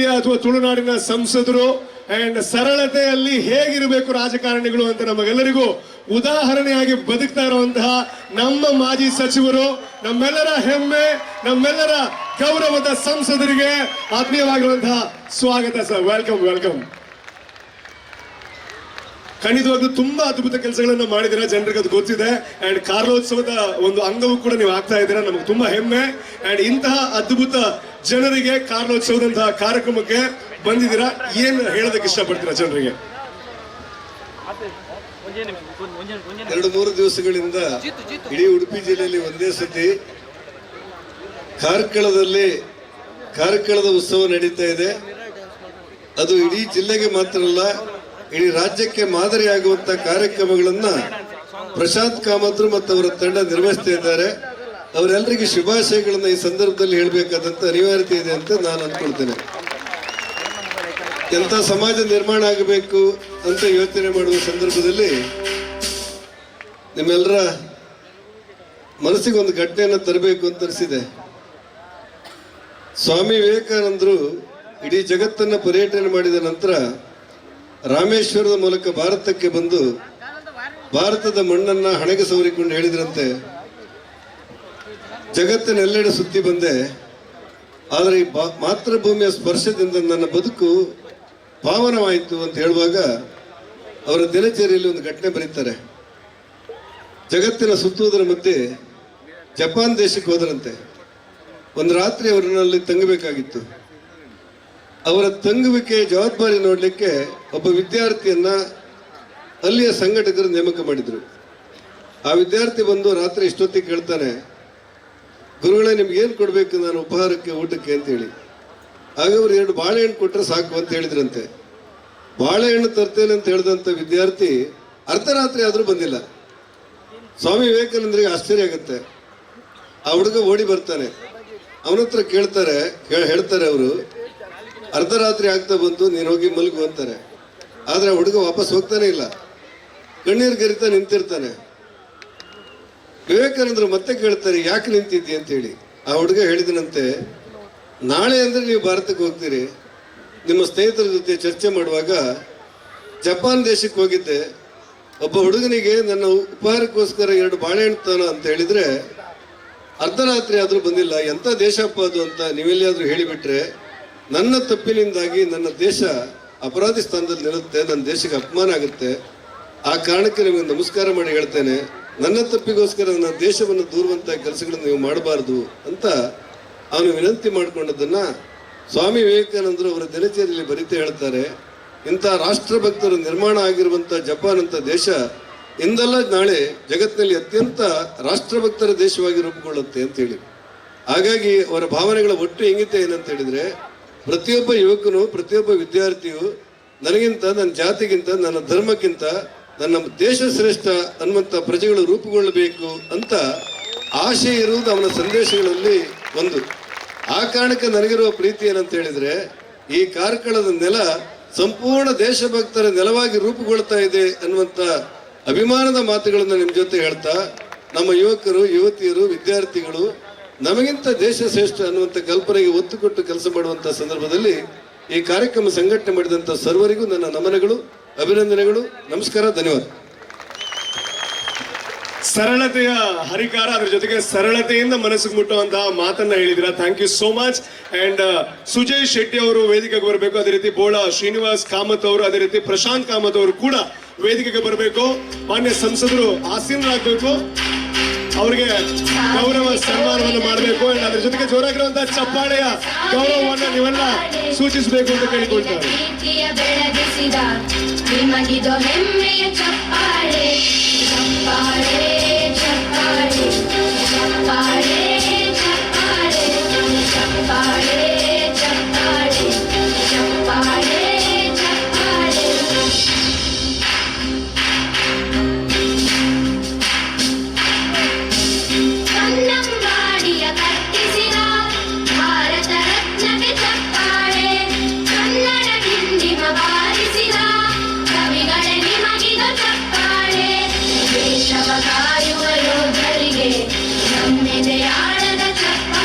ಅಥವಾ ತುಳುನಾಡಿನ ಸಂಸದರು ಅಂಡ್ ಸರಳತೆಯಲ್ಲಿ ಹೇಗಿರಬೇಕು ರಾಜಕಾರಣಿಗಳು ಅಂತ ನಮಗೆಲ್ಲರಿಗೂ ಉದಾಹರಣೆಯಾಗಿ ಬದುಕ್ತಾ ಇರುವಂತಹ ನಮ್ಮ ಮಾಜಿ ಸಚಿವರು, ನಮ್ಮೆಲ್ಲರ ಹೆಮ್ಮೆ, ನಮ್ಮೆಲ್ಲರ ಗೌರವದ ಸಂಸದರಿಗೆ ಆತ್ಮೀಯವಾಗಿರುವಂತಹ ಸ್ವಾಗತ ಸರ್. ವೆಲ್ಕಮ್ ವೆಲ್ಕಮ್ ಖಂಡಿತವಾಗ್ಲೂ ತುಂಬಾ ಅದ್ಭುತ ಕೆಲಸಗಳನ್ನ ಮಾಡಿದಿರ ಜನರಿಗೆ ಅದು ಗೊತ್ತಿದೆ. ಅಂಡ್ ಕಾರ್ಲೋತ್ಸವದ ಒಂದು ಅಂಗವು ಕೂಡ ನೀವು ಆಗ್ತಾ ಇದ್ದೀರಾ. ನಮಗೆ ತುಂಬಾ ಹೆಮ್ಮೆ. ಅಂಡ್ ಇಂತಹ ಅದ್ಭುತ ಜನರಿಗೆ ಕಾರಣೋತ್ಸವದಂತಹ ಕಾರ್ಯಕ್ರಮಕ್ಕೆ ಬಂದಿದ್ದೀರಾ? ಏನು ಹೇಳೋದಕ್ಕೆ ಇಷ್ಟಪಡ್ತೀರಾ ಜನರಿಗೆ? ಎರಡು ಮೂರು ದಿವಸಗಳಿಂದ ಇಡೀ ಉಡುಪಿ ಜಿಲ್ಲೆಯಲ್ಲಿ ಒಂದೇ ಸತಿ ಕಾರ್ಕಳದಲ್ಲಿ ಕಾರ್ಕಳದ ಉತ್ಸವ ನಡೀತಾ ಇದೆ. ಅದು ಇಡೀ ಜಿಲ್ಲೆಗೆ ಮಾತ್ರ ಅಲ್ಲ, ಇಡೀ ರಾಜ್ಯಕ್ಕೆ ಮಾದರಿಯಾಗುವಂತ ಕಾರ್ಯಕ್ರಮಗಳನ್ನ ಪ್ರಶಾಂತ್ ಕಾಮತ್ರು ಮತ್ತು ಅವರ ತಂಡ ನಿರ್ವಹಿಸ್ತಾ ಇದ್ದಾರೆ. ಅವರೆಲ್ಲರಿಗೆ ಶುಭಾಶಯಗಳನ್ನ ಈ ಸಂದರ್ಭದಲ್ಲಿ ಹೇಳಬೇಕಾದಂತ ಅನಿವಾರ್ಯತೆ ಇದೆ ಅಂತ ನಾನು ಅಂದ್ಕೊಳ್ತೇನೆ ಎಂತ ಸಮಾಜ ನಿರ್ಮಾಣ ಆಗಬೇಕು ಅಂತ ಯೋಚನೆ ಮಾಡುವ ಸಂದರ್ಭದಲ್ಲಿ ನಿಮ್ಮೆಲ್ಲರ ಮನಸ್ಸಿಗೆ ಒಂದು ಘಟನೆಯನ್ನು ತರಬೇಕು ಅಂತ ಅನಿಸಿದೆ. ಸ್ವಾಮಿ ವಿವೇಕಾನಂದರು ಇಡೀ ಜಗತ್ತನ್ನ ಪರ್ಯಟನೆ ಮಾಡಿದ ನಂತರ ರಾಮೇಶ್ವರದ ಮೂಲಕ ಭಾರತಕ್ಕೆ ಬಂದು ಭಾರತದ ಮಣ್ಣನ್ನ ಹಣೆಗೆ ಸವರಿಕೊಂಡು ಹೇಳಿದ್ರಂತೆ. ಜಗತ್ತಿನೆಲ್ಲೆಡೆ ಸುತ್ತಿ ಬಂದೆ. ಆದರೆ ಈ ಬಾ- ಮಾತೃಭೂಮಿಯ ಸ್ಪರ್ಶದಿಂದ ನನ್ನ ಬದುಕು ಪಾವನವಾಯಿತು ಅಂತ ಹೇಳುವಾಗ ಅವರ ದಿನಚರಿಯಲ್ಲಿ ಒಂದು ಘಟನೆ ಬರೀತಾರೆ. ಜಗತ್ತಿನ ಸುತ್ತುವುದರ ಮಧ್ಯೆ ಜಪಾನ್ ದೇಶಕ್ಕೆ ಹೋದರಂತೆ. ಒಂದು ರಾತ್ರಿ ಅವರಲ್ಲಿ ತಂಗಬೇಕಾಗಿತ್ತು. ಅವರ ತಂಗುವಿಕೆ ಜವಾಬ್ದಾರಿ ನೋಡಲಿಕ್ಕೆ ಒಬ್ಬ ವಿದ್ಯಾರ್ಥಿಯನ್ನ ಅಲ್ಲಿಯ ಸಂಘಟಕರು ನೇಮಕ ಮಾಡಿದರು. ಆ ವಿದ್ಯಾರ್ಥಿ ಬಂದು ರಾತ್ರಿ ಇಷ್ಟೊತ್ತಿಗೆ ಕೇಳ್ತಾನೆ ಗುರುಗಳೇ, ನಿಮ್ಗೆ ಏನು ಕೊಡಬೇಕು ನಾನು ಉಪಹಾರಕ್ಕೆ, ಊಟಕ್ಕೆ ಅಂತ ಹೇಳಿ ಆಗ ಅವ್ರು ಎರಡು ಬಾಳೆಹಣ್ಣು ಕೊಟ್ಟರೆ ಸಾಕು ಅಂತ ಹೇಳಿದ್ರಂತೆ. ಬಾಳೆಹಣ್ಣು ತರ್ತೇನೆ ಅಂತ ಹೇಳಿದಂಥ ವಿದ್ಯಾರ್ಥಿ ಅರ್ಧರಾತ್ರಿ ಆದರೂ ಬಂದಿಲ್ಲ. ಸ್ವಾಮಿ ವಿವೇಕಾನಂದರಿಗೆ ಆಶ್ಚರ್ಯ ಆಗುತ್ತೆ. ಆ ಹುಡುಗ ಓಡಿ ಬರ್ತಾನೆ. ಅವನ ಹತ್ರ ಕೇಳ್ತಾರೆ, ಕೇಳ್- ಹೇಳ್ತಾರೆ ಅವರು, ಅರ್ಧರಾತ್ರಿ ಆಗ್ತಾ ಬಂತು ನೀನು ಹೋಗಿ ಮಲಗು ಅಂತಾರೆ. ಆದರೆ ಆ ಹುಡುಗ ವಾಪಸ್ ಹೋಗ್ತಾನೆ ಇಲ್ಲ. ಕಣ್ಣೀರು ಗರಿತಾ ನಿಂತಿರ್ತಾನೆ. ವಿವೇಕಾನಂದರು ಮತ್ತೆ ಕೇಳ್ತಾರೆ, ಯಾಕೆ ನಿಂತಿದ್ದಿ ಅಂತೇಳಿ ಆ ಹುಡುಗ ಹೇಳಿದನಂತೆ, ನಾಳೆ ಅಂದ್ರೆ ನೀವು ಭಾರತಕ್ಕೆ ಹೋಗ್ತೀರಿ. ನಿಮ್ಮ ಸ್ನೇಹಿತರ ಜೊತೆ ಚರ್ಚೆ ಮಾಡುವಾಗ ಜಪಾನ್ ದೇಶಕ್ಕೆ ಹೋಗಿದ್ದೆ. ಒಬ್ಬ ಹುಡುಗನಿಗೆ ನನ್ನ ಉಪಹಾರಕ್ಕೋಸ್ಕರ ಎರಡು ಬಾಳೆಹಣ್ಣು ತಾನ ಅಂತ ಹೇಳಿದ್ರೆ, ಅರ್ಧರಾತ್ರಿ ಆದರೂ ಬಂದಿಲ್ಲ, ಎಂಥ ದೇಶಪ್ಪ ಅದು ಅಂತ ನೀವೆಲ್ಲಿಯಾದರೂ ಹೇಳಿಬಿಟ್ರೆ, ನನ್ನ ತಪ್ಪಿನಿಂದಾಗಿ ನನ್ನ ದೇಶ ಅಪರಾಧಿ ಸ್ಥಾನದಲ್ಲಿ ನಿಲ್ಲುತ್ತೆ, ನನ್ನ ದೇಶಕ್ಕೆ ಅಪಮಾನ ಆಗುತ್ತೆ. ಆ ಕಾರಣಕ್ಕೆ ನಿಮಗೆ ನಮಸ್ಕಾರ ಮಾಡಿ ಹೇಳ್ತೇನೆ. ನನ್ನ ತಪ್ಪಿಗೋಸ್ಕರ ನನ್ನ ದೇಶವನ್ನು ದೂರುವಂಥ ಕೆಲಸಗಳನ್ನು ನೀವು ಮಾಡಬಾರದು ಅಂತ ಅವನು ವಿನಂತಿ ಮಾಡಿಕೊಂಡದನ್ನ ಸ್ವಾಮಿ ವಿವೇಕಾನಂದರು ಅವರ ದಿನಚರಿಯಲ್ಲಿ ಬರಿತಾ ಹೇಳ್ತಾರೆ. ಇಂಥ ರಾಷ್ಟ್ರಭಕ್ತರು ನಿರ್ಮಾಣ ಆಗಿರುವಂತ ಜಪಾನ್ ಅಂತ ದೇಶ ಇಂದಲ್ಲ ನಾಳೆ ಜಗತ್ತಿನಲ್ಲಿ ಅತ್ಯಂತ ರಾಷ್ಟ್ರಭಕ್ತರ ದೇಶವಾಗಿ ರೂಪುಗೊಳ್ಳುತ್ತೆ ಅಂತ ಹೇಳಿ. ಹಾಗಾಗಿ ಅವರ ಭಾವನೆಗಳ ಒಟ್ಟು ಇಂಗಿತ ಏನಂತ ಹೇಳಿದ್ರೆ, ಪ್ರತಿಯೊಬ್ಬ ಯುವಕನು, ಪ್ರತಿಯೊಬ್ಬ ವಿದ್ಯಾರ್ಥಿಯು ನನಗಿಂತ, ನನ್ನ ಜಾತಿಗಿಂತ, ನನ್ನ ಧರ್ಮಕ್ಕಿಂತ ನನ್ನ ದೇಶ ಶ್ರೇಷ್ಠ ಅನ್ನುವಂಥ ಪ್ರಜೆಗಳು ರೂಪುಗೊಳ್ಳಬೇಕು ಅಂತ ಆಶೆ ಇರುವುದು ಅವನ ಸಂದೇಶಗಳಲ್ಲಿ ಒಂದು. ಆ ಕಾರಣಕ್ಕೆ ನನಗಿರುವ ಪ್ರೀತಿ ಏನಂತ ಹೇಳಿದ್ರೆ, ಈ ಕಾರ್ಕಳದ ನೆಲ ಸಂಪೂರ್ಣ ದೇಶಭಕ್ತರ ನೆಲವಾಗಿ ರೂಪುಗೊಳ್ತಾ ಇದೆ ಅನ್ನುವಂಥ ಅಭಿಮಾನದ ಮಾತುಗಳನ್ನು ನಿಮ್ಮ ಜೊತೆ ಹೇಳ್ತಾ, ನಮ್ಮ ಯುವಕರು, ಯುವತಿಯರು, ವಿದ್ಯಾರ್ಥಿಗಳು, ನಮಗಿಂತ ದೇಶ ಶ್ರೇಷ್ಠ ಅನ್ನುವಂಥ ಕಲ್ಪನೆಗೆ ಒತ್ತು ಕೊಟ್ಟು ಕೆಲಸ ಮಾಡುವಂಥ ಸಂದರ್ಭದಲ್ಲಿ ಈ ಕಾರ್ಯಕ್ರಮ ಸಂಘಟನೆ ಮಾಡಿದಂಥ ಸರ್ವರಿಗೂ ನನ್ನ ನಮನಗಳು. ಅಭಿನಂದನೆಗಳು, ನಮಸ್ಕಾರ, ಧನ್ಯವಾದ. ಸರಳತೆಯ ಹರಿಕಾರ, ಅದ್ರ ಜೊತೆಗೆ ಸರಳತೆಯಿಂದ ಮನಸ್ಸಿಗೆ ಮುಟ್ಟುವಂತಹ ಮಾತನ್ನ ಹೇಳಿದಿರ thank you so much and Sujay Shetty ಅವರು ವೇದಿಕೆಗೆ ಬರಬೇಕು. ಅದೇ ರೀತಿ ಬೋಳ ಶ್ರೀನಿವಾಸ್ ಕಾಮತ್ ಅವರು, ಅದೇ ರೀತಿ ಪ್ರಶಾಂತ್ ಕಾಮತ್ ಅವರು ಕೂಡ ವೇದಿಕೆಗೆ ಬರಬೇಕು. ಮಾನ್ಯ ಸಂಸದರು ಆಸೀನರಾಗಬೇಕು. ಅವರಿಗೆ ಗೌರವ ಸನ್ಮಾನವನ್ನು ಮಾಡಬೇಕು. ಅಂಡ್ ಅದ್ರ ಜೊತೆಗೆ ಜೋರಾಗಿರುವಂತಹ ಚಪ್ಪಾಳೆಯ ಗೌರವವನ್ನು ನೀವೆಲ್ಲ ಸೂಚಿಸಬೇಕು ಅಂತ ಕೇಳಿಕೊಳ್ತಾರೆ. ಕಾಯುವ ಯೋಧರಿಗೆ ನಮ್ಮೆದೆ ಆಳದ ಚಪ್ಪ